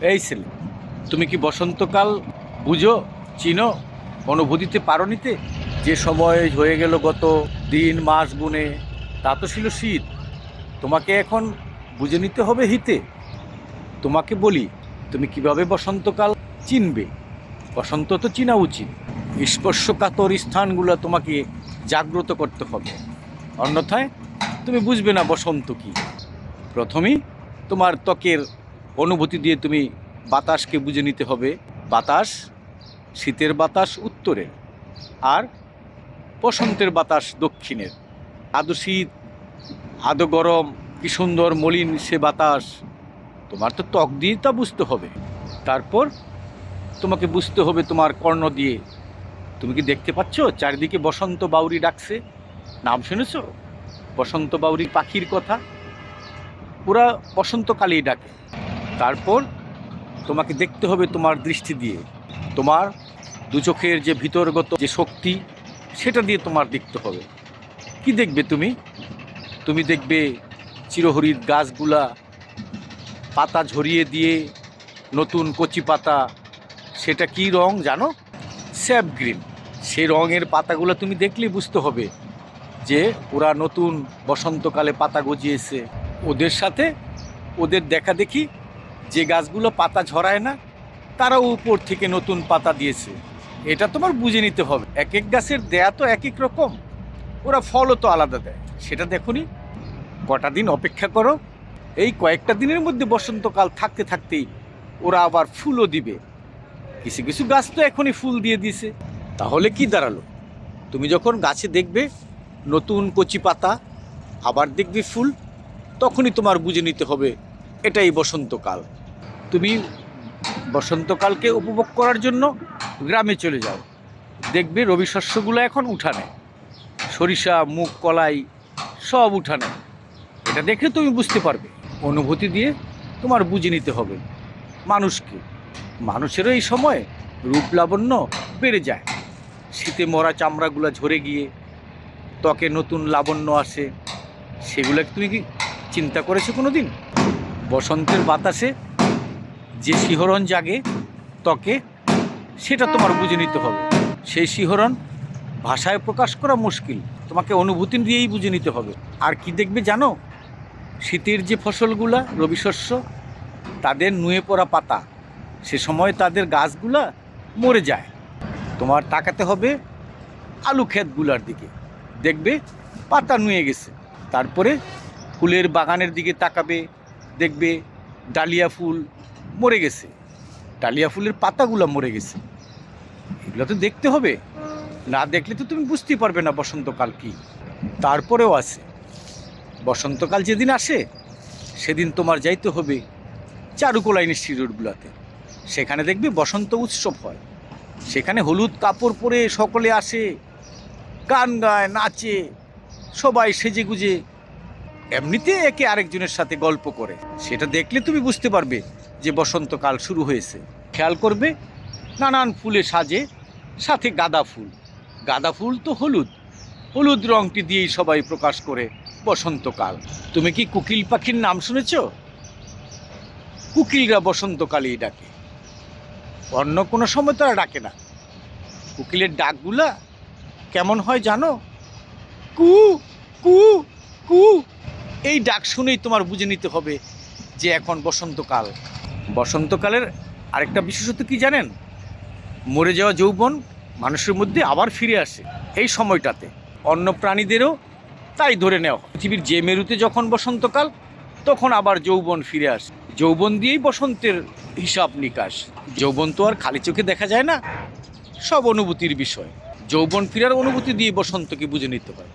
এই ছেলে, তুমি কি বসন্তকাল বুঝো, চিনো, অনুভূতিতে পারো নিতে যে সময় হয়ে গেল গত দিন, মাস গুনে তা তো ছিল শীত। তোমাকে এখন বুঝে নিতে হবে হিতে। তোমাকে বলি, তুমি কীভাবে বসন্তকাল চিনবে? বসন্ত তো চিনা উচিত। স্পর্শকাতর স্থানগুলো তোমাকে জাগ্রত করতে হবে। অন্যথায় তুমি বুঝবে না বসন্ত কি। প্রথমেই তোমার ত্বকের অনুভূতি দিয়ে তুমি বাতাসকে বুঝে নিতে হবে। বাতাস শীতের বাতাস উত্তরের আর বসন্তের বাতাস দক্ষিণের। আদো শীত আদো গরম, কি সুন্দর মলিন সে বাতাস। তোমার তো ত্বক দিয়ে তা বুঝতে হবে। তারপর তোমাকে বুঝতে হবে তোমার কর্ণ দিয়ে। তুমি কি দেখতে পাচ্ছ? চারিদিকে বসন্ত বাউরি ডাকছে। নাম শুনেছ? বসন্ত বাউরি পাখির কথা? ওরা বসন্তকালেই ডাকে। তারপর তোমাকে দেখতে হবে তোমার দৃষ্টি দিয়ে। তোমার দু চোখের যে ভিতরগত যে শক্তি, সেটা দিয়ে তোমার দেখতে হবে। কি দেখবে তুমি? তুমি দেখবে চিরহরির গাছগুলা, পাতা ঝরিয়ে দিয়ে নতুন কচি পাতা। সেটা কি রং জানো? Sap green. সেই রঙের পাতাগুলো তুমি দেখলেই বুঝতে হবে যে ওরা নতুন বসন্তকালে পাতা গজিয়েছে। ওদের সাথে ওদের দেখা দেখি যে গাছগুলো পাতা ঝরায় না, তারাও উপর থেকে নতুন পাতা দিয়েছে। এটা তোমার বুঝে নিতে হবে। এক এক গাছের দেয়া তো এক এক রকম। ওরা ফলও তো আলাদা দেয়। সেটা দেখুনি কটা দিন অপেক্ষা করো। এই কয়েকটা দিনের মধ্যে বসন্তকাল থাকতে থাকতেই ওরা আবার ফুলও দিবে। কিছু কিছু গাছ তো এখনই ফুল দিয়ে দিয়েছে। তাহলে কি দাঁড়াল? তুমি যখন গাছে দেখবে নতুন কচি পাতা, আবার দেখবে ফুল, তখনই তোমার বুঝে নিতে হবে, এটাই বসন্তকাল। তুমি বসন্তকালকে উপভোগ করার জন্য গ্রামে চলে যাও। দেখবে রবি শস্যগুলো এখন উঠানে। সরিষা, মুগ, কলাই সব উঠানে। এটা দেখে তুমি বুঝতে পারবে। অনুভূতি দিয়ে তোমার বুঝে নিতে হবে মানুষকে। মানুষেরও এই সময় রূপ লাবণ্য বেড়ে যায়। শীতে মরা চামড়াগুলো ঝরে গিয়ে ত্বকে নতুন লাবণ্য আসে। সেগুলো তুমি কি চিন্তা করেছ কোনো দিন বসন্তের বাতাসে যে শিহরণ জাগে ত্বকে, সেটা তোমার বুঝে নিতে হবে। সেই শিহরণ ভাষায় প্রকাশ করা মুশকিল, তোমাকে অনুভূতি দিয়েই বুঝে নিতে হবে। আর কি দেখবে জানো? শীতের যে ফসলগুলা, রবি শস্য, তাদের নুয়ে পড়া পাতা, সে সময় তাদের গাছগুলা মরে যায়। তোমার তাকাতে হবে আলু ক্ষেতগুলার দিকে। দেখবে পাতা নুয়ে গেছে। তারপরে ফুলের বাগানের দিকে তাকাবে, দেখবে ডালিয়া ফুল মরে গেছে। ডালিয়া ফুলের পাতাগুলো মরে গেছে। এগুলো তো দেখতে হবে। না দেখলে তো তুমি বুঝতেই পারবে না বসন্তকাল কি। তারপরেও আছে। বসন্তকাল যেদিন আসে, সেদিন তোমার যাইতে হবে চারুকলা ইনস্টিটিউটগুলোতে সেখানে দেখবে বসন্ত উৎসব হয়। সেখানে হলুদ কাপড় পরে সকলে আসে, গান গায়, নাচে, সবাই সেজে গুজে এমনিতে একে আরেকজনের সাথে গল্প করে। সেটা দেখলে তুমি বুঝতে পারবে যে বসন্তকাল শুরু হয়েছে, খেয়াল করবে? নানান ফুলে সাজে, সাথে গাঁদা ফুল। গাঁদা ফুল তো হলুদ। হলুদ রংটি দিয়েই সবাই প্রকাশ করে বসন্তকাল। তুমি কি কুকিল পাখির নাম শুনেছ? কুকিলরা বসন্তকালেই ডাকে। অন্য কোনো সময় তারা ডাকে না। কুকিলের ডাকগুলা কেমন হয় জানো? কু কু কু। এই ডাক শুনেই তোমার বুঝে নিতে হবে যে এখন বসন্তকাল। বসন্তকালের আরেকটা বিশেষত্ব কি জানেন? মরে যাওয়া যৌবন মানুষের মধ্যে আবার ফিরে আসে এই সময়টাতে। অন্য প্রাণীদেরও তাই ধরে নেওয়া। পৃথিবীর যে মেরুতে যখন বসন্তকাল, তখন আবার যৌবন ফিরে আসে। যৌবন দিয়েই বসন্তের হিসাব নিকাশ। যৌবন তো আর খালি চোখে দেখা যায় না, সব অনুভূতির বিষয়। যৌবন ফিরার অনুভূতি দিয়ে বসন্তকে বুঝে নিতে হয়।